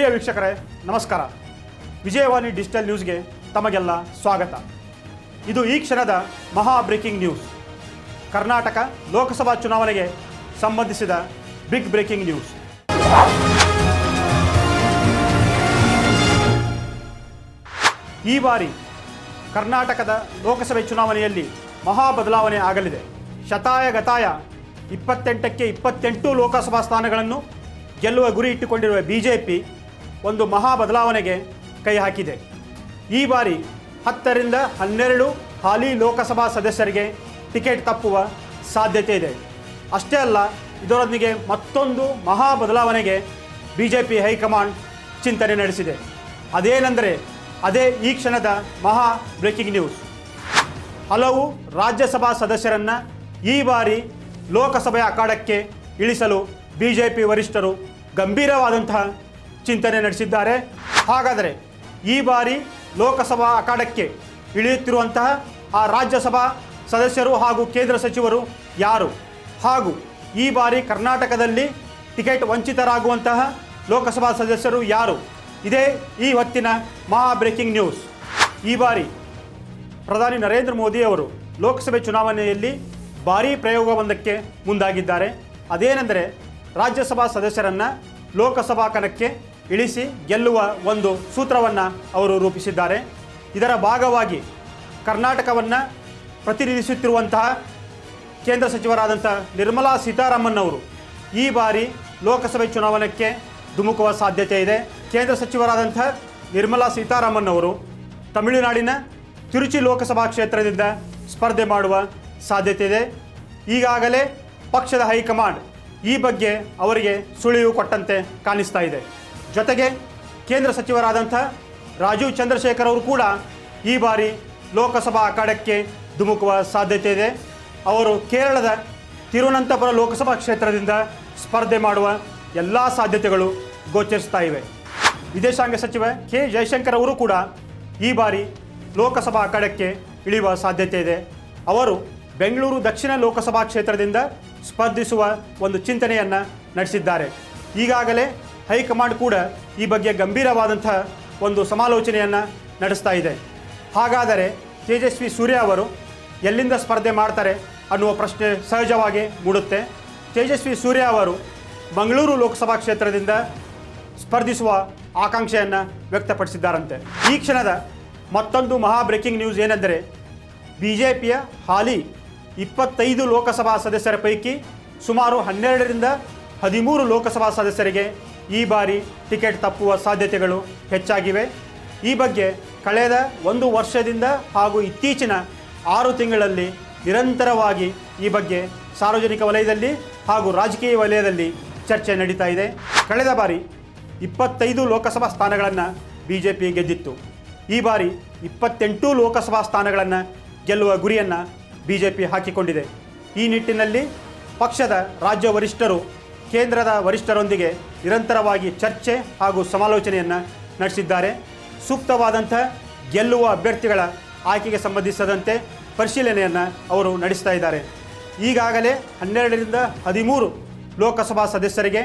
ಪ್ರಿಯ ವೀಕ್ಷಕರೇ, ನಮಸ್ಕಾರ. ವಿಜಯವಾಣಿ ಡಿಜಿಟಲ್ ನ್ಯೂಸ್ಗೆ ತಮಗೆಲ್ಲ ಸ್ವಾಗತ. ಇದು ಈ ಕ್ಷಣದ ಮಹಾ ಬ್ರೇಕಿಂಗ್ ನ್ಯೂಸ್. ಕರ್ನಾಟಕ ಲೋಕಸಭಾ ಚುನಾವಣೆಗೆ ಸಂಬಂಧಿಸಿದ ಬಿಗ್ ಬ್ರೇಕಿಂಗ್ ನ್ಯೂಸ್. ಈ ಬಾರಿ ಕರ್ನಾಟಕದ ಲೋಕಸಭೆ ಚುನಾವಣೆಯಲ್ಲಿ ಮಹಾ ಬದಲಾವಣೆ ಆಗಲಿದೆ. ಶತಾಯ ಗತಾಯ ಇಪ್ಪತ್ತೆಂಟಕ್ಕೆ ಇಪ್ಪತ್ತೆಂಟು ಲೋಕಸಭಾ ಸ್ಥಾನಗಳನ್ನು ಗೆಲ್ಲುವ ಗುರಿ ಇಟ್ಟುಕೊಂಡಿರುವ ಬಿಜೆಪಿ ಒಂದು ಮಹಾ ಬದಲಾವಣೆಗೆ ಕೈ ಹಾಕಿದೆ. ಈ ಬಾರಿ ಹತ್ತರಿಂದ ಹನ್ನೆರಡು ಹಾಲಿ ಲೋಕಸಭಾ ಸದಸ್ಯರಿಗೆ ಟಿಕೆಟ್ ತಪ್ಪುವ ಸಾಧ್ಯತೆ ಇದೆ. ಅಷ್ಟೇ ಅಲ್ಲ, ಇದರೊಂದಿಗೆ ಮತ್ತೊಂದು ಮಹಾ ಬದಲಾವಣೆಗೆ ಬಿ ಜೆ ಪಿ ಹೈಕಮಾಂಡ್ ಚಿಂತನೆ ನಡೆಸಿದೆ. ಅದೇನೆಂದರೆ, ಅದೇ ಈ ಕ್ಷಣದ ಮಹಾ ಬ್ರೇಕಿಂಗ್ ನ್ಯೂಸ್. ಹಲವು ರಾಜ್ಯಸಭಾ ಸದಸ್ಯರನ್ನು ಈ ಬಾರಿ ಲೋಕಸಭೆಯ ಅಖಾಡಕ್ಕೆ ಇಳಿಸಲು ಬಿ ಜೆ ಪಿ ವರಿಷ್ಠರು ಗಂಭೀರವಾದಂತಹ ಚಿಂತನೆ ನಡೆಸಿದ್ದಾರೆ. ಹಾಗಾದರೆ ಈ ಬಾರಿ ಲೋಕಸಭಾ ಅಖಾಡಕ್ಕೆ ಇಳಿಯುತ್ತಿರುವಂತಹ ಆ ರಾಜ್ಯಸಭಾ ಸದಸ್ಯರು ಹಾಗೂ ಕೇಂದ್ರ ಸಚಿವರು ಯಾರು? ಹಾಗೂ ಈ ಬಾರಿ ಕರ್ನಾಟಕದಲ್ಲಿ ಟಿಕೆಟ್ ವಂಚಿತರಾಗುವಂತಹ ಲೋಕಸಭಾ ಸದಸ್ಯರು ಯಾರು? ಇದೇ ಈ ಹೊತ್ತಿನ ಮಹಾ ಬ್ರೇಕಿಂಗ್ ನ್ಯೂಸ್. ಈ ಬಾರಿ ಪ್ರಧಾನಿ ನರೇಂದ್ರ ಮೋದಿ ಅವರು ಲೋಕಸಭೆ ಚುನಾವಣೆಯಲ್ಲಿ ಭಾರೀ ಪ್ರಯೋಗವೊಂದಕ್ಕೆ ಮುಂದಾಗಿದ್ದಾರೆ. ಅದೇನೆಂದರೆ ರಾಜ್ಯಸಭಾ ಸದಸ್ಯರನ್ನು ಲೋಕಸಭಾ ಕಣಕ್ಕೆ ಇಳಿಸಿ ಗೆಲ್ಲುವ ಒಂದು ಸೂತ್ರವನ್ನು ಅವರು ರೂಪಿಸಿದ್ದಾರೆ. ಇದರ ಭಾಗವಾಗಿ ಕರ್ನಾಟಕವನ್ನು ಪ್ರತಿನಿಧಿಸುತ್ತಿರುವಂತಹ ಕೇಂದ್ರ ಸಚಿವರಾದಂಥ ನಿರ್ಮಲಾ ಸೀತಾರಾಮನ್ ಅವರು ಈ ಬಾರಿ ಲೋಕಸಭೆ ಚುನಾವಣೆಗೆ ಧುಮುಕುವ ಸಾಧ್ಯತೆ ಇದೆ. ಕೇಂದ್ರ ಸಚಿವರಾದಂಥ ನಿರ್ಮಲಾ ಸೀತಾರಾಮನ್ ಅವರು ತಮಿಳುನಾಡಿನ ತಿರುಚಿ ಲೋಕಸಭಾ ಕ್ಷೇತ್ರದಿಂದ ಸ್ಪರ್ಧೆ ಮಾಡುವ ಸಾಧ್ಯತೆ ಇದೆ. ಈಗಾಗಲೇ ಪಕ್ಷದ ಹೈಕಮಾಂಡ್ ಈ ಬಗ್ಗೆ ಅವರಿಗೆ ಸುಳಿವು ಕೊಟ್ಟಂತೆ ಕಾಣಿಸ್ತಾ ಇದೆ. ಜೊತೆಗೆ ಕೇಂದ್ರ ಸಚಿವರಾದಂಥ ರಾಜೀವ್ ಚಂದ್ರಶೇಖರ್ ಅವರು ಕೂಡ ಈ ಬಾರಿ ಲೋಕಸಭಾ ಅಖಾಡಕ್ಕೆ ಧುಮುಕುವ ಸಾಧ್ಯತೆ ಇದೆ. ಅವರು ಕೇರಳದ ತಿರುವನಂತಪುರ ಲೋಕಸಭಾ ಕ್ಷೇತ್ರದಿಂದ ಸ್ಪರ್ಧೆ ಮಾಡುವ ಎಲ್ಲ ಸಾಧ್ಯತೆಗಳು ಗೋಚರಿಸ್ತಾ ಇವೆ. ವಿದೇಶಾಂಗ ಸಚಿವ ಕೆ ಜಯಶಂಕರ್ ಅವರು ಕೂಡ ಈ ಬಾರಿ ಲೋಕಸಭಾ ಅಖಾಡಕ್ಕೆ ಇಳಿಯುವ ಸಾಧ್ಯತೆ ಇದೆ. ಅವರು ಬೆಂಗಳೂರು ದಕ್ಷಿಣ ಲೋಕಸಭಾ ಕ್ಷೇತ್ರದಿಂದ ಸ್ಪರ್ಧಿಸುವ ಒಂದು ಚಿಂತನೆಯನ್ನು ನಡೆಸಿದ್ದಾರೆ. ಈಗಾಗಲೇ ಹೈಕಮಾಂಡ್ ಕೂಡ ಈ ಬಗ್ಗೆ ಗಂಭೀರವಾದಂಥ ಒಂದು ಸಮಾಲೋಚನೆಯನ್ನು ನಡೆಸ್ತಾ ಇದೆ. ಹಾಗಾದರೆ ತೇಜಸ್ವಿ ಸೂರ್ಯ ಅವರು ಎಲ್ಲಿಂದ ಸ್ಪರ್ಧೆ ಮಾಡ್ತಾರೆ ಅನ್ನುವ ಪ್ರಶ್ನೆ ಸಹಜವಾಗಿ ಮೂಡುತ್ತೆ. ತೇಜಸ್ವಿ ಸೂರ್ಯ ಅವರು ಮಂಗಳೂರು ಲೋಕಸಭಾ ಕ್ಷೇತ್ರದಿಂದ ಸ್ಪರ್ಧಿಸುವ ಆಕಾಂಕ್ಷೆಯನ್ನು ವ್ಯಕ್ತಪಡಿಸಿದ್ದಾರಂತೆ. ಈ ಕ್ಷಣದ ಮತ್ತೊಂದು ಮಹಾ ಬ್ರೇಕಿಂಗ್ ನ್ಯೂಸ್ ಏನೆಂದರೆ ಬಿ ಜೆ ಪಿಯ ಹಾಲಿ ಇಪ್ಪತ್ತೈದು ಲೋಕಸಭಾ ಸದಸ್ಯರ ಪೈಕಿ ಸುಮಾರು ಹನ್ನೆರಡರಿಂದ ಹದಿಮೂರು ಲೋಕಸಭಾ ಸದಸ್ಯರಿಗೆ ಈ ಬಾರಿ ಟಿಕೆಟ್ ತಪ್ಪುವ ಸಾಧ್ಯತೆಗಳು ಹೆಚ್ಚಾಗಿವೆ. ಈ ಬಗ್ಗೆ ಕಳೆದ ಒಂದು ವರ್ಷದಿಂದ ಹಾಗೂ ಇತ್ತೀಚಿನ ಆರು ತಿಂಗಳಲ್ಲಿ ನಿರಂತರವಾಗಿ ಈ ಬಗ್ಗೆ ಸಾರ್ವಜನಿಕ ವಲಯದಲ್ಲಿ ಹಾಗೂ ರಾಜಕೀಯ ವಲಯದಲ್ಲಿ ಚರ್ಚೆ ನಡೀತಾ ಇದೆ. ಕಳೆದ ಬಾರಿ ಇಪ್ಪತ್ತೈದು ಲೋಕಸಭಾ ಸ್ಥಾನಗಳನ್ನು ಬಿ ಜೆ ಪಿ ಗೆದ್ದಿತ್ತು. ಈ ಬಾರಿ ಇಪ್ಪತ್ತೆಂಟು ಲೋಕಸಭಾ ಸ್ಥಾನಗಳನ್ನು ಗೆಲ್ಲುವ ಗುರಿಯನ್ನು ಬಿ ಜೆ ಪಿ ಹಾಕಿಕೊಂಡಿದೆ. ಈ ನಿಟ್ಟಿನಲ್ಲಿ ಪಕ್ಷದ ರಾಜ್ಯ ವರಿಷ್ಠರು ಕೇಂದ್ರದ ವರಿಷ್ಠರೊಂದಿಗೆ ನಿರಂತರವಾಗಿ ಚರ್ಚೆ ಹಾಗೂ ಸಮಾಲೋಚನೆಯನ್ನು ನಡೆಸಿದ್ದಾರೆ. ಸೂಕ್ತವಾದಂಥ ಗೆಲ್ಲುವ ಅಭ್ಯರ್ಥಿಗಳ ಆಯ್ಕೆಗೆ ಸಂಬಂಧಿಸಿದಂತೆ ಪರಿಶೀಲನೆಯನ್ನು ಅವರು ನಡೆಸ್ತಾ ಇದ್ದಾರೆ. ಈಗಾಗಲೇ ಹನ್ನೆರಡರಿಂದ ಹದಿಮೂರು ಲೋಕಸಭಾ ಸದಸ್ಯರಿಗೆ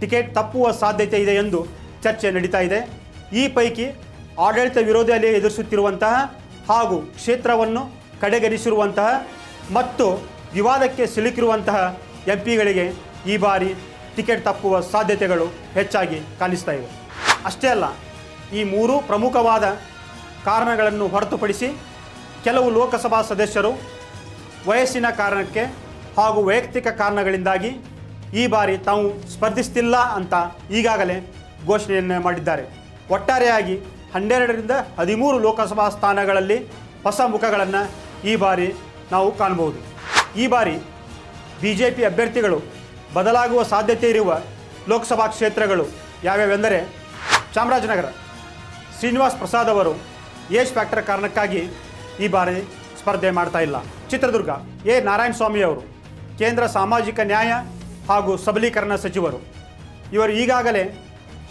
ಟಿಕೆಟ್ ತಪ್ಪುವ ಸಾಧ್ಯತೆ ಇದೆ ಎಂದು ಚರ್ಚೆ ನಡೀತಾ ಇದೆ. ಈ ಪೈಕಿ ಆಡಳಿತ ವಿರೋಧಿಯಲ್ಲಿ ಎದುರಿಸುತ್ತಿರುವಂತಹ ಹಾಗೂ ಕ್ಷೇತ್ರವನ್ನು ಕಡೆಗಣಿಸಿರುವಂತಹ ಮತ್ತು ವಿವಾದಕ್ಕೆ ಸಿಲುಕಿರುವಂತಹ ಎಂ ಪಿಗಳಿಗೆ ಈ ಬಾರಿ ಟಿಕೆಟ್ ತಪ್ಪುವ ಸಾಧ್ಯತೆಗಳು ಹೆಚ್ಚಾಗಿ ಕಾಣಿಸ್ತಾ ಇವೆ. ಅಷ್ಟೇ ಅಲ್ಲ, ಈ ಮೂರು ಪ್ರಮುಖವಾದ ಕಾರಣಗಳನ್ನು ಹೊರತುಪಡಿಸಿ ಕೆಲವು ಲೋಕಸಭಾ ಸದಸ್ಯರು ವಯಸ್ಸಿನ ಕಾರಣಕ್ಕೆ ಹಾಗೂ ವೈಯಕ್ತಿಕ ಕಾರಣಗಳಿಂದಾಗಿ ಈ ಬಾರಿ ತಾವು ಸ್ಪರ್ಧಿಸ್ತಿಲ್ಲ ಅಂತ ಈಗಾಗಲೇ ಘೋಷಣೆಯನ್ನು ಮಾಡಿದ್ದಾರೆ. ಒಟ್ಟಾರೆಯಾಗಿ ಹನ್ನೆರಡರಿಂದ ಹದಿಮೂರು ಲೋಕಸಭಾ ಸ್ಥಾನಗಳಲ್ಲಿ ಹೊಸ ಮುಖಗಳನ್ನು ಈ ಬಾರಿ ನಾವು ಕಾಣಬಹುದು. ಈ ಬಾರಿ ಬಿ ಜೆ ಪಿ ಅಭ್ಯರ್ಥಿಗಳು ಬದಲಾಗುವ ಸಾಧ್ಯತೆ ಇರುವ ಲೋಕಸಭಾ ಕ್ಷೇತ್ರಗಳು ಯಾವ್ಯಾವೆಂದರೆ ಚಾಮರಾಜನಗರ, ಶ್ರೀನಿವಾಸ್ ಪ್ರಸಾದ್ ಅವರು ಏಜ್ ಫ್ಯಾಕ್ಟರ್ ಕಾರಣಕ್ಕಾಗಿ ಈ ಬಾರಿ ಸ್ಪರ್ಧೆ ಮಾಡ್ತಾ ಇಲ್ಲ. ಚಿತ್ರದುರ್ಗ ಎ. ನಾರಾಯಣ ಸ್ವಾಮಿ ಅವರು, ಕೇಂದ್ರ ಸಾಮಾಜಿಕ ನ್ಯಾಯ ಹಾಗೂ ಸಬಲೀಕರಣ ಸಚಿವರು. ಇವರು ಈಗಾಗಲೇ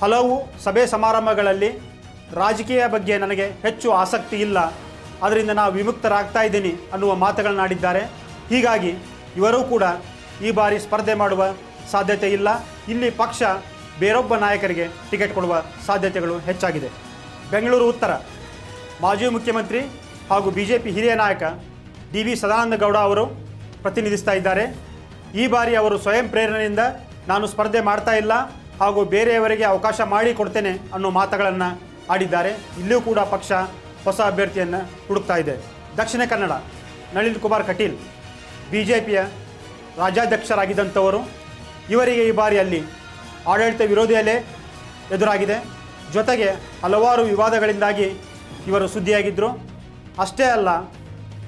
ಹಲವು ಸಭೆ ಸಮಾರಂಭಗಳಲ್ಲಿ ರಾಜಕೀಯ ಬಗ್ಗೆ ನನಗೆ ಹೆಚ್ಚು ಆಸಕ್ತಿ ಇಲ್ಲ. ಅದರಿಂದ ನಾವು ವಿಮುಕ್ತರಾಗ್ತಾ ಇದ್ದೀನಿ ಅನ್ನುವ ಮಾತುಗಳನ್ನಾಡಿದ್ದಾರೆ. ಹೀಗಾಗಿ ಇವರೂ ಕೂಡ ಈ ಬಾರಿ ಸ್ಪರ್ಧೆ ಮಾಡುವ ಸಾಧ್ಯತೆ ಇಲ್ಲ. ಇಲ್ಲಿ ಪಕ್ಷ ಬೇರೊಬ್ಬ ನಾಯಕರಿಗೆ ಟಿಕೆಟ್ ಕೊಡುವ ಸಾಧ್ಯತೆಗಳು ಹೆಚ್ಚಾಗಿದೆ. ಬೆಂಗಳೂರು ಉತ್ತರ. ಮಾಜಿ ಮುಖ್ಯಮಂತ್ರಿ ಹಾಗೂ ಬಿ ಹಿರಿಯ ನಾಯಕ ಡಿ ವಿ ಸದಾನಂದ ಗೌಡ ಅವರು ಪ್ರತಿನಿಧಿಸ್ತಾ ಇದ್ದಾರೆ. ಈ ಬಾರಿ ಅವರು ಸ್ವಯಂ ಪ್ರೇರಣೆಯಿಂದ ನಾನು ಸ್ಪರ್ಧೆ ಮಾಡ್ತಾ ಇಲ್ಲ ಹಾಗೂ ಬೇರೆಯವರಿಗೆ ಅವಕಾಶ ಮಾಡಿ ಕೊಡ್ತೇನೆ ಅನ್ನೋ ಮಾತುಗಳನ್ನು ಆಡಿದ್ದಾರೆ. ಇಲ್ಲಿಯೂ ಕೂಡ ಪಕ್ಷ ಹೊಸ ಅಭ್ಯರ್ಥಿಯನ್ನು ಹುಡುಕ್ತಾ ಇದೆ. ದಕ್ಷಿಣ ಕನ್ನಡ. ನಳಿನ್ ಕುಮಾರ್ ಕಟೀಲ್ ಬಿ ಜೆ ಪಿಯ ರಾಜ್ಯಾಧ್ಯಕ್ಷರಾಗಿದ್ದಂಥವರು ಇವರಿಗೆ ಈ ಬಾರಿ ಅಲ್ಲಿ ಆಡಳಿತ ವಿರೋಧಿ ಅಲೆ ಎದುರಾಗಿದೆ. ಜೊತೆಗೆ ಹಲವಾರು ವಿವಾದಗಳಿಂದಾಗಿ ಇವರು ಸುದ್ದಿಯಾಗಿದ್ದರು ಅಷ್ಟೇ ಅಲ್ಲ,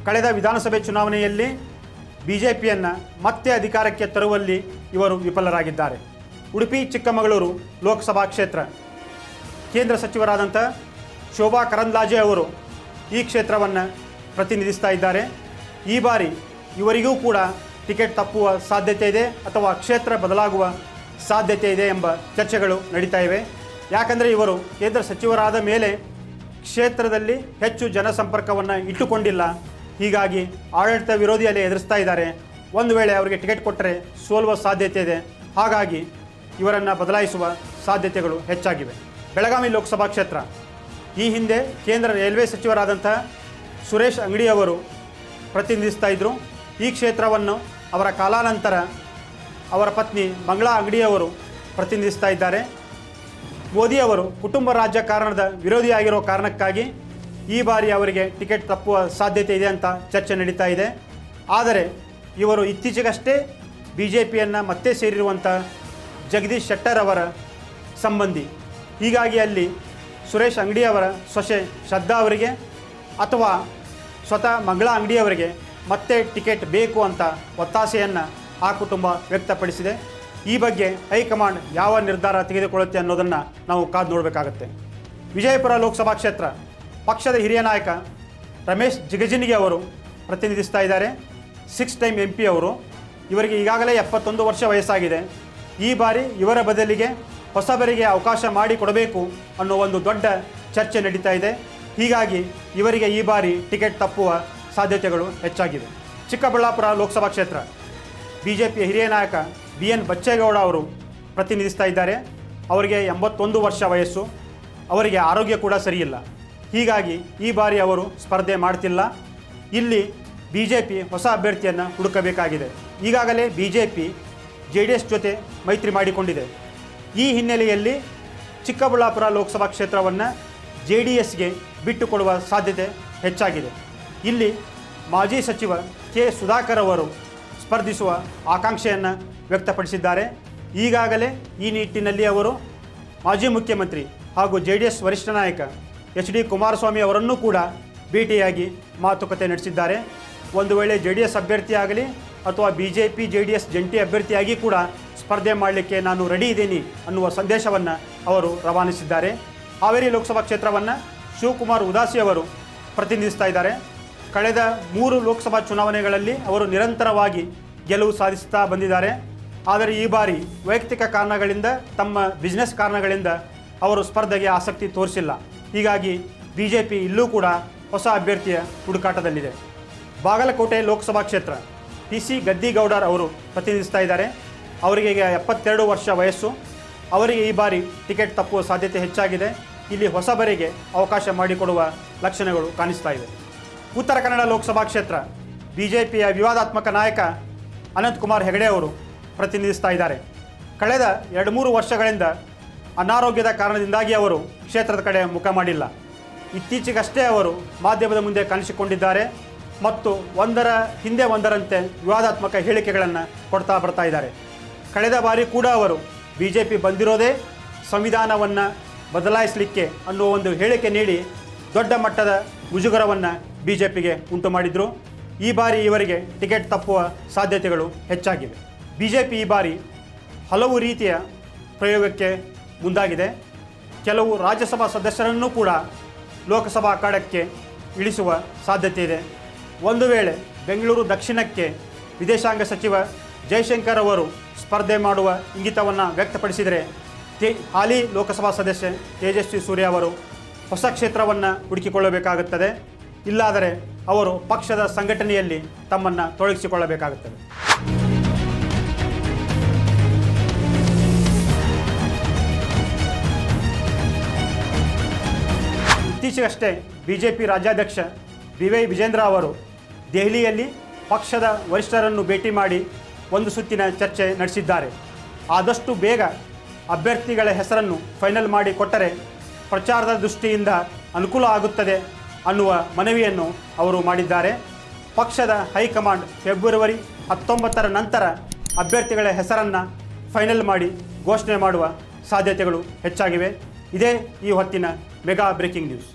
ಕಳೆದ ವಿಧಾನಸಭೆ ಚುನಾವಣೆಯಲ್ಲಿ ಬಿ ಜೆ ಪಿಯನ್ನು ಮತ್ತೆ ಅಧಿಕಾರಕ್ಕೆ ತರುವಲ್ಲಿ ಇವರು ವಿಫಲರಾಗಿದ್ದಾರೆ. ಉಡುಪಿ, ಚಿಕ್ಕಮಗಳೂರು ಲೋಕಸಭಾ ಕ್ಷೇತ್ರ. ಕೇಂದ್ರ ಸಚಿವರಾದಂಥ ಶೋಭಾ ಕರಂದ್ಲಾಜೆ ಅವರು ಈ ಕ್ಷೇತ್ರವನ್ನು ಪ್ರತಿನಿಧಿಸ್ತಾ ಇದ್ದಾರೆ. ಈ ಬಾರಿ ಇವರಿಗೂ ಕೂಡ ಟಿಕೆಟ್ ತಪ್ಪುವ ಸಾಧ್ಯತೆ ಇದೆ ಅಥವಾ ಕ್ಷೇತ್ರ ಬದಲಾಗುವ ಸಾಧ್ಯತೆ ಇದೆ ಎಂಬ ಚರ್ಚೆಗಳು ನಡೀತಾ ಇವೆ. ಯಾಕಂದರೆ ಇವರು ಕೇಂದ್ರ ಸಚಿವರಾದ ಮೇಲೆ ಕ್ಷೇತ್ರದಲ್ಲಿ ಹೆಚ್ಚು ಜನಸಂಪರ್ಕವನ್ನು ಇಟ್ಟುಕೊಂಡಿಲ್ಲ. ಹೀಗಾಗಿ ಆಡಳಿತ ವಿರೋಧಿಯಲ್ಲಿ ಎದುರಿಸ್ತಾ ಇದ್ದಾರೆ. ಒಂದು ವೇಳೆ ಅವರಿಗೆ ಟಿಕೆಟ್ ಕೊಟ್ಟರೆ ಸೋಲುವ ಸಾಧ್ಯತೆ ಇದೆ. ಹಾಗಾಗಿ ಇವರನ್ನು ಬದಲಾಯಿಸುವ ಸಾಧ್ಯತೆಗಳು ಹೆಚ್ಚಾಗಿವೆ. ಬೆಳಗಾವಿ ಲೋಕಸಭಾ ಕ್ಷೇತ್ರ. ಈ ಹಿಂದೆ ಕೇಂದ್ರ ರೈಲ್ವೆ ಸಚಿವರಾದಂಥ ಸುರೇಶ್ ಅಂಗಡಿಯವರು ಪ್ರತಿನಿಧಿಸ್ತಾ ಇದ್ದರು ಈ ಕ್ಷೇತ್ರವನ್ನು ಅವರ ಕಾಲಾನಂತರ ಅವರ ಪತ್ನಿ ಮಂಗಳಾ ಅಂಗಡಿಯವರು ಪ್ರತಿನಿಧಿಸ್ತಾ ಇದ್ದಾರೆ. ಮೋದಿ ಅವರು ಕುಟುಂಬ ರಾಜಕಾರಣದ ವಿರೋಧಿಯಾಗಿರೋ ಕಾರಣಕ್ಕಾಗಿ ಈ ಬಾರಿ ಅವರಿಗೆ ಟಿಕೆಟ್ ತಪ್ಪುವ ಸಾಧ್ಯತೆ ಇದೆ ಅಂತ ಚರ್ಚೆ ನಡೀತಾ ಇದೆ. ಆದರೆ ಇವರು ಇತ್ತೀಚೆಗಷ್ಟೇ ಬಿ ಜೆ ಪಿಯನ್ನು ಮತ್ತೆ ಸೇರಿರುವಂಥ ಜಗದೀಶ್ ಶೆಟ್ಟರ್ ಅವರ ಸಂಬಂಧಿ. ಹೀಗಾಗಿ ಅಲ್ಲಿ ಸುರೇಶ್ ಅಂಗಡಿಯವರ ಸೊಸೆ ಶ್ರದ್ಧಾ ಅವರಿಗೆ ಅಥವಾ ಸ್ವತಃ ಮಂಗಳಾ ಅಂಗಡಿಯವರಿಗೆ ಮತ್ತೆ ಟಿಕೆಟ್ ಬೇಕು ಅಂತ ಒತ್ತಾಸೆಯನ್ನು ಆ ಕುಟುಂಬ ವ್ಯಕ್ತಪಡಿಸಿದೆ. ಈ ಬಗ್ಗೆ ಹೈಕಮಾಂಡ್ ಯಾವ ನಿರ್ಧಾರ ತೆಗೆದುಕೊಳ್ಳುತ್ತೆ ಅನ್ನೋದನ್ನು ನಾವು ಕಾದು ನೋಡಬೇಕಾಗತ್ತೆ. ವಿಜಯಪುರ ಲೋಕಸಭಾ ಕ್ಷೇತ್ರ, ಪಕ್ಷದ ಹಿರಿಯ ನಾಯಕ ರಮೇಶ್ ಜಿಗಜಿನಿಗೆ ಅವರು ಪ್ರತಿನಿಧಿಸ್ತಾ ಇದ್ದಾರೆ. ಸಿಕ್ಸ್ ಟೈಮ್ ಎಂ ಪಿ ಅವರು. ಇವರಿಗೆ ಈಗಾಗಲೇ ಎಪ್ಪತ್ತೊಂದು ವರ್ಷ ವಯಸ್ಸಾಗಿದೆ. ಈ ಬಾರಿ ಇವರ ಬದಲಿಗೆ ಹೊಸಬರಿಗೆ ಅವಕಾಶ ಮಾಡಿಕೊಡಬೇಕು ಅನ್ನೋ ಒಂದು ದೊಡ್ಡ ಚರ್ಚೆ ನಡೀತಾ ಇದೆ. ಹೀಗಾಗಿ ಇವರಿಗೆ ಈ ಬಾರಿ ಟಿಕೆಟ್ ತಪ್ಪುವ ಸಾಧ್ಯತೆಗಳು ಹೆಚ್ಚಾಗಿದೆ. ಚಿಕ್ಕಬಳ್ಳಾಪುರ ಲೋಕಸಭಾ ಕ್ಷೇತ್ರ. ಬಿ ಜೆ ಪಿಯ ಹಿರಿಯ ನಾಯಕ ಬಿ ಎನ್ ಬಚ್ಚೇಗೌಡ ಅವರು ಪ್ರತಿನಿಧಿಸ್ತಾ ಇದ್ದಾರೆ. ಅವರಿಗೆ ಎಂಬತ್ತೊಂದು ವರ್ಷ ವಯಸ್ಸು. ಅವರಿಗೆ ಆರೋಗ್ಯ ಕೂಡ ಸರಿಯಿಲ್ಲ. ಹೀಗಾಗಿ ಈ ಬಾರಿ ಅವರು ಸ್ಪರ್ಧೆ ಮಾಡ್ತಿಲ್ಲ. ಇಲ್ಲಿ ಬಿ ಜೆ ಪಿ ಹೊಸ ಅಭ್ಯರ್ಥಿಯನ್ನು ಹುಡುಕಬೇಕಾಗಿದೆ. ಈಗಾಗಲೇ B J P J D S ಜೊತೆ ಮೈತ್ರಿ ಮಾಡಿಕೊಂಡಿದೆ. ಈ ಹಿನ್ನೆಲೆಯಲ್ಲಿ ಚಿಕ್ಕಬಳ್ಳಾಪುರ ಲೋಕಸಭಾ ಕ್ಷೇತ್ರವನ್ನು ಜೆ ಡಿ ಎಸ್ಗೆ ಬಿಟ್ಟುಕೊಡುವ ಸಾಧ್ಯತೆ ಹೆಚ್ಚಾಗಿದೆ. ಇಲ್ಲಿ ಮಾಜಿ ಸಚಿವ ಕೆ ಸುಧಾಕರ್ ಅವರು ಸ್ಪರ್ಧಿಸುವ ಆಕಾಂಕ್ಷೆಯನ್ನು ವ್ಯಕ್ತಪಡಿಸಿದ್ದಾರೆ. ಈಗಾಗಲೇ ಈ ನಿಟ್ಟಿನಲ್ಲಿ ಅವರು ಮಾಜಿ ಮುಖ್ಯಮಂತ್ರಿ ಹಾಗೂ ಜೆ ಡಿ ಎಸ್ ವರಿಷ್ಠ ನಾಯಕ ಎಚ್ ಡಿ ಕುಮಾರಸ್ವಾಮಿ ಅವರನ್ನೂ ಕೂಡ ಭೇಟಿಯಾಗಿ ಮಾತುಕತೆ ನಡೆಸಿದ್ದಾರೆ. ಒಂದು ವೇಳೆ ಜೆ ಡಿ ಎಸ್ ಅಭ್ಯರ್ಥಿಯಾಗಲಿ ಅಥವಾ B J P, J D S ಜಂಟಿ ಅಭ್ಯರ್ಥಿಯಾಗಿ ಕೂಡ ಸ್ಪರ್ಧೆ ಮಾಡಲಿಕ್ಕೆ ನಾನು ರೆಡಿ ಇದ್ದೀನಿ ಅನ್ನುವ ಸಂದೇಶವನ್ನು ಅವರು ರವಾನಿಸಿದ್ದಾರೆ. ಹಾವೇರಿ ಲೋಕಸಭಾ ಕ್ಷೇತ್ರವನ್ನು ಶಿವಕುಮಾರ್ ಉದಾಸಿ ಅವರು ಪ್ರತಿನಿಧಿಸ್ತಾ ಇದ್ದಾರೆ. ಕಳೆದ ಮೂರು ಲೋಕಸಭಾ ಚುನಾವಣೆಗಳಲ್ಲಿ ಅವರು ನಿರಂತರವಾಗಿ ಗೆಲುವು ಸಾಧಿಸ್ತಾ ಬಂದಿದ್ದಾರೆ. ಆದರೆ ಈ ಬಾರಿ ವೈಯಕ್ತಿಕ ಕಾರಣಗಳಿಂದ ತಮ್ಮ ಬಿಸ್ನೆಸ್ ಕಾರಣಗಳಿಂದ ಅವರು ಸ್ಪರ್ಧೆಗೆ ಆಸಕ್ತಿ ತೋರಿಸಿಲ್ಲ. ಹೀಗಾಗಿ ಬಿ ಜೆ ಪಿ ಇಲ್ಲೂ ಕೂಡ ಹೊಸ ಅಭ್ಯರ್ಥಿಯ ಹುಡುಕಾಟದಲ್ಲಿದೆ. ಬಾಗಲಕೋಟೆ ಲೋಕಸಭಾ ಕ್ಷೇತ್ರ ಪಿ ಸಿ ಗದ್ದಿಗೌಡರ್ ಅವರು ಪ್ರತಿನಿಧಿಸ್ತಾ ಇದ್ದಾರೆ. ಅವರಿಗೆ ಈಗ ಎಪ್ಪತ್ತೆರಡು ವರ್ಷ ವಯಸ್ಸು. ಅವರಿಗೆ ಈ ಬಾರಿ ಟಿಕೆಟ್ ತಪ್ಪುವ ಸಾಧ್ಯತೆ ಹೆಚ್ಚಾಗಿದೆ. ಇಲ್ಲಿ ಹೊಸಬರಿಗೆ ಅವಕಾಶ ಮಾಡಿಕೊಡುವ ಲಕ್ಷಣಗಳು ಕಾಣಿಸ್ತಾ ಇವೆ. ಉತ್ತರ ಕನ್ನಡ ಲೋಕಸಭಾ ಕ್ಷೇತ್ರ. ಬಿ ಜೆ ಪಿಯ ವಿವಾದಾತ್ಮಕ ನಾಯಕ ಅನಂತಕುಮಾರ್ ಹೆಗಡೆ ಅವರು ಪ್ರತಿನಿಧಿಸ್ತಾ ಇದ್ದಾರೆ. ಕಳೆದ ಎರಡು ಮೂರು ವರ್ಷಗಳಿಂದ ಅನಾರೋಗ್ಯದ ಕಾರಣದಿಂದಾಗಿ ಅವರು ಕ್ಷೇತ್ರದ ಕಡೆ ಮುಖ ಮಾಡಿಲ್ಲ. ಇತ್ತೀಚೆಗಷ್ಟೇ ಅವರು ಮಾಧ್ಯಮದ ಮುಂದೆ ಕಾಣಿಸಿಕೊಂಡಿದ್ದಾರೆ ಮತ್ತು ಒಂದರ ಹಿಂದೆ ಒಂದರಂತೆ ವಿವಾದಾತ್ಮಕ ಹೇಳಿಕೆಗಳನ್ನು ಕೊಡ್ತಾ ಬರ್ತಾ ಇದ್ದಾರೆ. ಕಳೆದ ಬಾರಿ ಕೂಡ ಅವರು ಬಿ ಜೆ ಪಿ ಬಂದಿರೋದೇ ಸಂವಿಧಾನವನ್ನು ಬದಲಾಯಿಸಲಿಕ್ಕೆ ಅನ್ನುವ ಒಂದು ಹೇಳಿಕೆ ನೀಡಿ ದೊಡ್ಡ ಮಟ್ಟದ ಮುಜುಗರವನ್ನು ಬಿ ಜೆ ಪಿಗೆ ಉಂಟು ಮಾಡಿದರು. ಈ ಬಾರಿ ಇವರಿಗೆ ಟಿಕೆಟ್ ತಪ್ಪುವ ಸಾಧ್ಯತೆಗಳು ಹೆಚ್ಚಾಗಿವೆ. ಬಿ ಜೆ ಪಿ ಈ ಬಾರಿ ಹಲವು ರೀತಿಯ ಪ್ರಯೋಗಕ್ಕೆ ಮುಂದಾಗಿದೆ. ಕೆಲವು ರಾಜ್ಯಸಭಾ ಸದಸ್ಯರನ್ನೂ ಕೂಡ ಲೋಕಸಭಾ ಅಖಾಡಕ್ಕೆ ಇಳಿಸುವ ಸಾಧ್ಯತೆ ಇದೆ. ಒಂದು ವೇಳೆ ಬೆಂಗಳೂರು ದಕ್ಷಿಣಕ್ಕೆ ವಿದೇಶಾಂಗ ಸಚಿವ ಜಯಶಂಕರ್ ಅವರು ಸ್ಪರ್ಧೆ ಮಾಡುವ ಇಂಗಿತವನ್ನು ವ್ಯಕ್ತಪಡಿಸಿದರೆ, ತೇ ಹಾಲಿ ಲೋಕಸಭಾ ಸದಸ್ಯ ತೇಜಸ್ವಿ ಸೂರ್ಯ ಅವರು ಹೊಸ ಕ್ಷೇತ್ರವನ್ನು ಹುಡುಕಿಕೊಳ್ಳಬೇಕಾಗುತ್ತದೆ. ಇಲ್ಲಾದರೆ ಅವರು ಪಕ್ಷದ ಸಂಘಟನೆಯಲ್ಲಿ ತಮ್ಮನ್ನು ತೊಡಗಿಸಿಕೊಳ್ಳಬೇಕಾಗುತ್ತದೆ. ಇತ್ತೀಚೆಗಷ್ಟೇ ಬಿ ಜೆ ಪಿ ರಾಜ್ಯಾಧ್ಯಕ್ಷ ಬಿ ವೈ ವಿಜೇಂದ್ರ ಅವರು ದೆಹಲಿಯಲ್ಲಿ ಪಕ್ಷದ ವರಿಷ್ಠರನ್ನು ಭೇಟಿ ಮಾಡಿ ಒಂದು ಸುತ್ತಿನ ಚರ್ಚೆ ನಡೆಸಿದ್ದಾರೆ. ಆದಷ್ಟು ಬೇಗ ಅಭ್ಯರ್ಥಿಗಳ ಹೆಸರನ್ನು ಫೈನಲ್ ಮಾಡಿಕೊಟ್ಟರೆ ಪ್ರಚಾರದ ದೃಷ್ಟಿಯಿಂದ ಅನುಕೂಲ ಆಗುತ್ತದೆ ಅನ್ನುವ ಮನವಿಯನ್ನು ಅವರು ಮಾಡಿದ್ದಾರೆ. ಪಕ್ಷದ ಹೈಕಮಾಂಡ್ ಫೆಬ್ರವರಿ ಹತ್ತೊಂಬತ್ತರ ನಂತರ ಅಭ್ಯರ್ಥಿಗಳ ಹೆಸರನ್ನು ಫೈನಲ್ ಮಾಡಿ ಘೋಷಣೆ ಮಾಡುವ ಸಾಧ್ಯತೆಗಳು ಹೆಚ್ಚಾಗಿವೆ. ಇದೇ ಈ ಹೊತ್ತಿನ ಮೆಗಾ ಬ್ರೇಕಿಂಗ್ ನ್ಯೂಸ್.